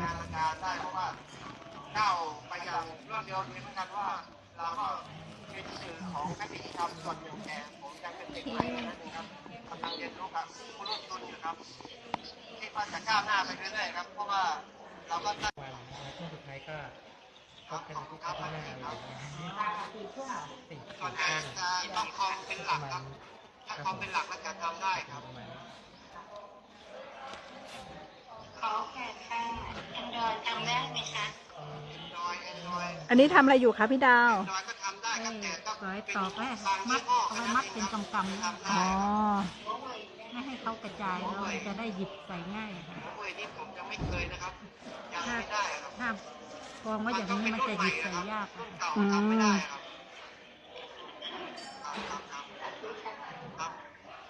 งานราการได้เพราะว่าก้าวไปอย่างรวดเร็วเลยเหมือนกันว่า เราก็เป็นสื่อของแพทย์ธรรมส่วนหนึ่งแต่ผมยังเป็นเด็กใหม่นั่นเองครับกำลังเรียนรู้กับผู้ร่วมทุนอยู่ครับคิดว่าจะก้าวหน้าไปเรื่อยๆครับ เพราะว่าเราก็ตั้งช่วงสุดท้ายก็ก็เป็นขอบคุณที่ครับข้างหน้าสี่เลยครับส่วนใหญ่ข้างจะต้องคอมเป็นหลักครับถ้าคอมเป็นหลักแล้วจะทำได้ครับ ขอโอกาสค่ะแอนดรอยทำได้ไหมคะดอยแอนดรอยอันนี้ทำอะไรอยู่คะพี่ดาวดอยก็ทำได้ครับแต่ต้องร้อยเป็นตอกแรกบางมัยี่ดห้อเอาไว้มัดเป็นกำกำทำอ๋ได้อไม่ให้เขากระจายแล้วมันจะได้หยิบใส่ง่ายค่ะกล้วยนี่ผมยังไม่เคยนะครับยังไม่ได้ครับถ้ากองไว้อย่างนี้มันจะหยิบใส่ยากรุ่ค่ะนเก่าทำไม่ได้ครับครับครับครับ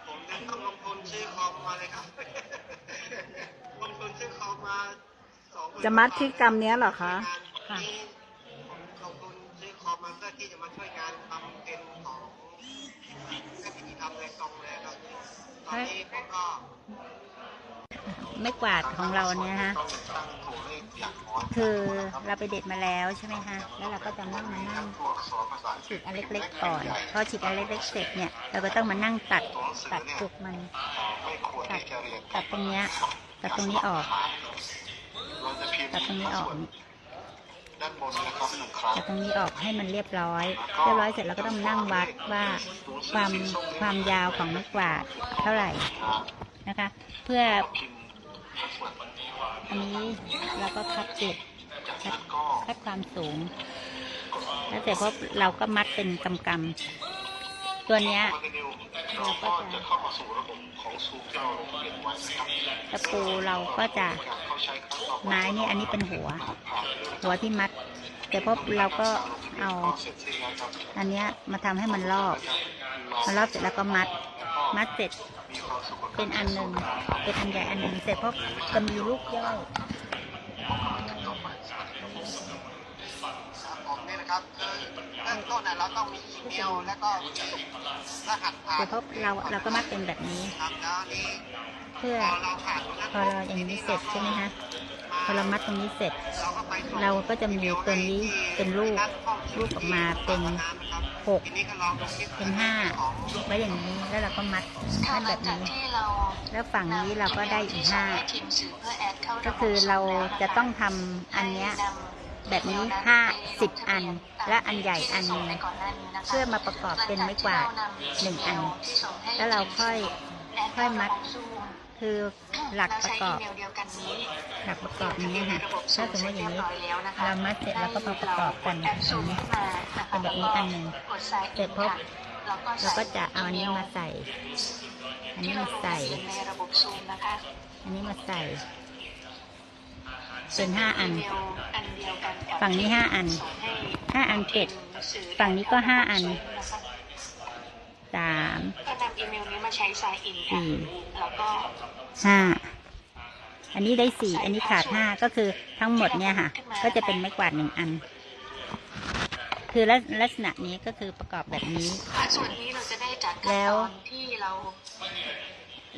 ผมยังต้องลงทุนซื้อคอมมาเลยครับ จะมัดที่กรรมเนี้ยเหรอคะงานนี้ผมลงทุนซื้อคอมมาเพื่อที่จะมาช่วยงานทำเป็นของแค่พิธีทำเลยตรงเลยครับตอนนี้ผมก็ไม่กวาดของเราเนี่ยฮะต้องตั้งตัวเลขอย่างน้อยคือเราไปเด็ดมาแล้วใช่ไหมคะแล้วเราก็จะนั่งมานั่งตัวอักษรภาษาอังกฤฉีษกอันเล็กๆก่อน พอฉีกอันเล็กๆเสร็จเนี่ย เราก็ต้องมานั่งตัดตัดจุกมันไม่ควรตัดที่จะเรียนตัดตรงเนี้ย ตัดตรงนี้ออก ตัดตรงนี้ออกตัดตรงนี้ออกให้มันเรียบร้อย เรียบร้อยเสร็จเราก็ต้องนั่งวัดว่าความความยาวของไม้กวาดเท่าไหร่นะคะ เพื่อ อันนี้ว่าอันนี้เราก็คัดจุดจากคัดคัดความสูง แล้วเสร็จพบเราก็มัดเป็นกำกำ ตัวเนี้ยเราก็จะตะปูเราก็จะไม้นี่อันนี้เป็นหัว หัวที่มัด แต่พบเราก็เอาก็เสร็จสิ้นแล้วครับอันเนี้ยมาทำให้มันรอบมันรอบเสร็จแล้วก็มัด มัดเสร็จเป็นอันหนึ่งเป็นอันใหญ่อันหนึ่งเสร็จพบจะมีลูกย่อย ริ่มต้นน่ะเราต้องมีอีเมลแล้วก็รหัสผ่าเสร็นจพบเราเราก็มัดเป็นแบบนี้ครับแล้วนี่เพื่อพอเราผ่านตรงนั้นพอเราอย่างนี้เสร็จใช่ไหมคะพอเรามัดตรงนี้เสร็จ เราก็ไปส่งเราก็จะมีตัวนี้เป็นรูปรูปออกมาเป็นหกทีนี้ก็ลองดูคลิปเป็นห้าไว้อย่างนี้แล้วเราก็มัดค่ะมัดหแบลังบจากนี้ที่เราแล้วฝั่งนี้เราก็ได้อีกห้าทีมสื่อเพื่อแอดเข้าก็คือเราจะต้องทำอันเนี้ย แบบนี้ห้าสิบอัน และอันใหญ่อันหนึงเพื่อมาประกอบเป็นไม้กวาดหนึ่งอัน แล้วเราค่อยค่อยมัดคือหลักประกอบหลักประกอบนี้ค่ะถ้าสมมติอย่างนี้เรามัดเสร็จแล้วก็มาประกอบกันอย่างนี้เป็นแบบนี้อันหนึ่งเสร็จปุ๊บเราก็จะเอาอันนี้มาใส่ อันนี้มาใส่ระบบซูมนะคะอันนี้มาใส่ เป็นห้าอันเมลอันเดียวกันกับฝั่งนี้ห้าอันส่งให้ห้าอันเก็บสื่อฝั่งนี้ก็ห้าอันนะคะสามก็นำอีเมลนี้มาใช้สายอินค่ะสี่แล้วก็ห้าอันนี้ได้สี่อันนี้ขาดห้าก็คือทั้งหมดเนี่ยค่ะ ก็จะเป็นไม้กวาดหนึ่งอัน คือลักลักษณะนี้ก็คือประกอบแบบนี้ส่วนนี้เราจะได้จากขั้นแล้วตอนที่เรา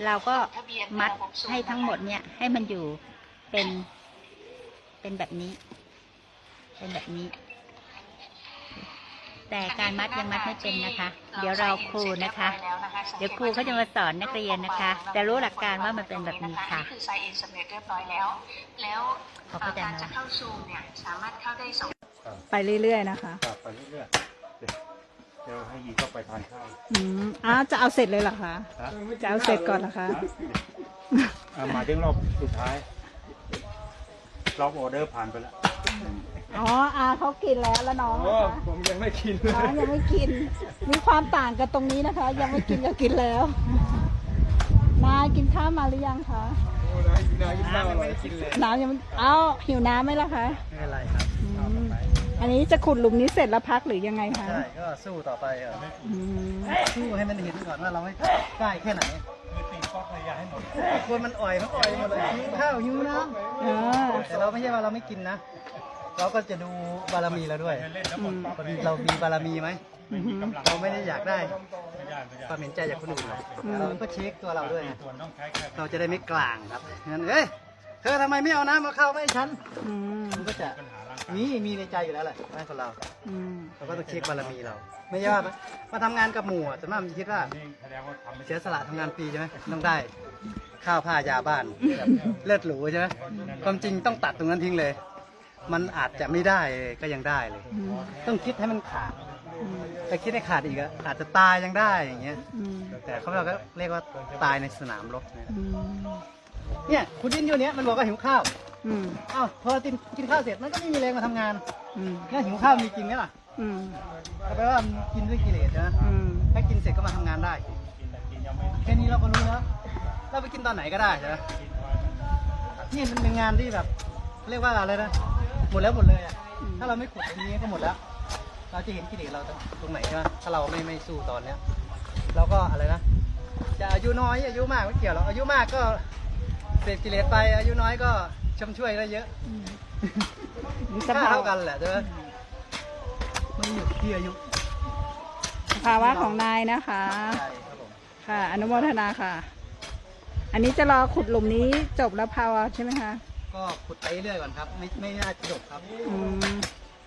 เราก็มัดให้ทั้งหมดเนี่ยให้มันอยู่เป็น เป็นแบบนี้ เป็นแบบนี้ แต่การมัดยังมัดไม่เป็นนะคะ เดี๋ยวเราครูนะคะ เดี๋ยวครูเขาจะมาสอนนักเรียนนะคะจะรู้หลักการว่ามันเป็นแบบนี้ค่ะอัคือ sign in สำเร็จเรียบร้อยแล้ว แล้วเขาเข้าใจการไหมจะเข้าซูมเนี่ยสามารถเข้าได้สองไปเรื่อยๆนะคะกลับไปเรื่อยๆเดี๋ยวเดี๋ยวให้ยีเข้าไปทานข้าวอืมอ้าวจะเอาเสร็จเลยเหรอคะฮะจะเอาเสร็จก่อนเหรอคะอะมาถึงรอบสุดท้าย รอบออเดอร์ผ่านไปแล้วอ๋ออาเขากินแล้วแล้วน้องโอ้นะคะผมยังไม่กินน้องยังไม่กิน มีความต่างกันตรงนี้นะคะ ยังไม่กินก็กินแล้วนายกินข้าวมาหรือยังคะน้ำยังไม่ได้กินเลยน้ำยังไม่เอ้าหิวน้ำไหมล่ะคะไม่เป็นไรครับอืมอันนี้จะขุดหลุมนี้เสร็จแล้วพักหรือยังไงคะใช่ก็สู้ต่อไปอะอืมสู้ให้มันเห็นก่อนว่าเราไม่ใกล้แค่ไหนคือตีฟอกระยะให้หมดคนมันอ่อยมันอ่อยหมดเลยหิวข้าวหิวน้เออำ แต่เราไม่ใช่ว่าเราไม่กินนะ เราก็จะดูบารมีเราด้วยเล่นแล้วหมดปั๊บเรามีบารมีไหมอือหือเราไม่ได้อยากได้ไม่ได้ไม่ได้ความเห็นใจจากคนอื่นหรอกอืมเราก็เช็คตัวเราด้วยไงส่วนต้องใช้แค่เราจะได้ไม่กลางครับงั้นเอ้ยเธอทำไมไม่เอาน้ำมาเข้าไม่ให้ฉันอืมมันก็จะ มีมีในใจอยู่แล้วแหละไม่คนเราอืมเราก็ต้องเช็คบารมีเรา ไม่ใช่ว่ามาทำงานกับหมู่อะส่วนมากมันจะคิดว่านี่แสดงว่าทำไม่เสียสละทำงานฟรีใช่ไหมต้องได้ ข้าวผ้ายาบ้านแบบเลือดหรูใช่ไหมความจริงต้องตัดตรงนั้นทิ้งเลย มันอาจจะไม่ได้เลยก็ยังได้เลย อืมต้องคิดให้มันขาดอืมถ้าคิดให้ขาดอีกอะอาจจะตายยังได้อย่างเงี้ย อืมแต่เขาเราก็เรียกว่าตายในสนามรบนะ อืมเนี่ยคุณดินอยู่เนี้ยมันบอกว่าหิวข้าว อืมอ้าวพอกินกินข้าวเสร็จมันก็ไม่มีแรงมาทำงานอืมเนี่ยหิวข้าวมีจริงไหมล่ะอืมแปลว่ามันกินด้วยกิเลสนะ อืมถ้ากินเสร็จก็มาทำงานได้ แค่นี้เราก็รู้แล้ว เราไปกินตอนไหนก็ได้ใช่ไหมนี่มันเป็นงานที่แบบ เรียกว่าอะไรนะ หมดแล้วหมดเลยอะถ้าเราไม่ขุดตรงนี้ก็หมดแล้ว เราจะเห็นกิเลสเราตรงไหนใช่ไหมถ้าเราไม่ไม่สู้ตอนเนี้ย เราก็อะไรนะ จะอายุน้อยอายุมากไม่เกี่ยวหรอก อายุมากก็เสพกิเลสไป อายุน้อยก็ ชมช่วยได้เยอะนี่สค่าภาเท่าวกันแหละใช่ไหมไม่ได้อยู่ที่อายุสภาวะของนายนะคะ ใช่ครับผมค่ะ อนุโมทนาค่ะ อันนี้จะรอขุดหลุมนี้จบแล้วพาวใช่ไหมคะก็ขุดไปเรื่อยก่อนครับ ไม่ไม่น่าจะจบครับ อืม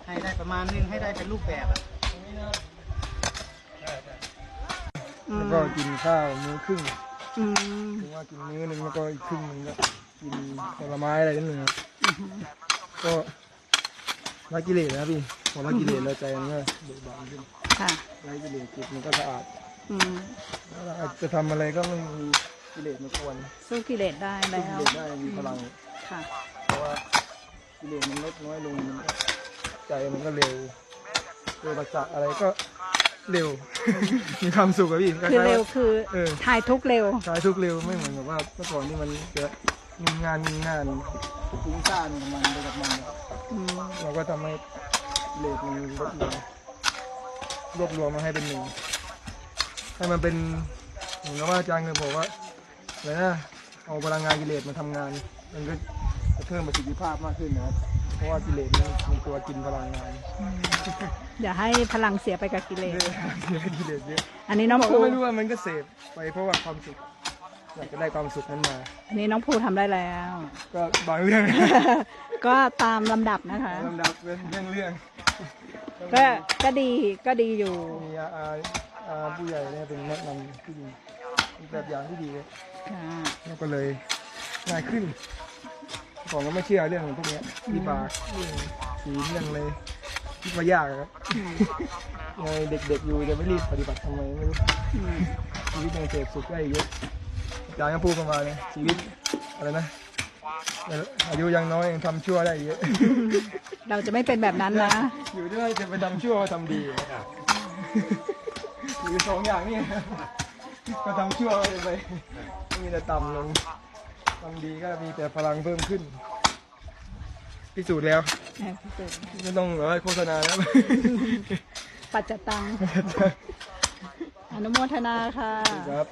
ให้ได้ประมาณนึงให้ได้เป็นรูปแบบอะอืมแล้วก็กินข้าวมื้อครึ่งอืม ถึงว่ากินมื้อหนึ่งแล้วก็อีกครึ่งหนึงก็ กินผลไม้อะไรนิดหนึ่งครับก็ละกิเลสนะครับพี่พอละกิเลสแล้วใจมันก็เบิกบานขึ้นค่ะ ละกิเลสจิตมันก็สะอาดอืมแล้วเราจะทำอะไรก็ไม่มีกิเลสมากวนสู้กิเลสได้สู้แล้กิว เลสได้มีพลัง ค่ะ เพราะว่ากิเลสมันลดน้อยลงมันก็ใจมันก็เร็วตัวประสาทอะไรก็เร็ว มีความสุขอะพี่คือเร็วคือเออถ่ายทุกข์เร็ว ใช้ทุกเร็วไม่เหมือนกับว่าเมื่อก่อนที่มันจะ มีงานมีงานฟุ้งซ่านของมันไปกับมันอืมเราก็ทำให้เลทมันลดลงรวบรวมมาให้เป็นหนึ่งให้มันเป็นเหมือนกับว่าอาจารย์เคยบอกว่าอะไรนะเอาพลังงานกิเลสมาทำงาน มันก็จะเพิ่มประสิทธิภาพมากขึ้นนะครับเพราะว่ากิเลสมันมีตัวกินพลังงานอย่าให้พลังเสียไปกับกิเลสเยอะกิเลสเยอะอันนี้น้องบอกภูก็ไม่รู้ว่ามันก็เสพไปเพราะว่าความสุข อยากจะได้ความสุขนั้นมา อันนี้น้องภูทำได้แล้ว ก็บางเรื่อง ก็ตามลำดับนะคะ ลำดับเป็นเรื่องเรื่องก็ก็ดีก็ดีอยู่ มีอาอาอาผู้ใหญ่เนี่ยเป็นแนะนำที่ดีเป็นแบบอย่างที่ดีเลยค่ะแล้วก็เลยง่ายขึ้นก่อนก็ไม่เชื่อเรื่องพวกเนี้ยวิบากเรื่องศีลเรื่องเลยคิดว่ายากอะครับยังไงเด็กๆอยู่จะไม่รีบปฏิบัติทำไมไม่รู้อืมชีวิตยังเสพสุขได้อีกเยอะ อาจารย์ก็พูดประมาณนี้ชีวิตอะไรนะอายุยังน้อยยังทำชั่วได้อีกเยอะ เราจะไม่เป็นแบบนั้นนะ อยู่ด้วยจะไปทำชั่วมาทำดีอยู่สองอย่างนี่ก็ทำชั่วไปมีแต่ต่ำลงทำดีก็มีแต่พลังเพิ่มขึ้น พิสูจน์แล้วไม่ต้องแบบว่าโฆษณาแล้วปัจจตัง อนุโมทนาค่ะครับ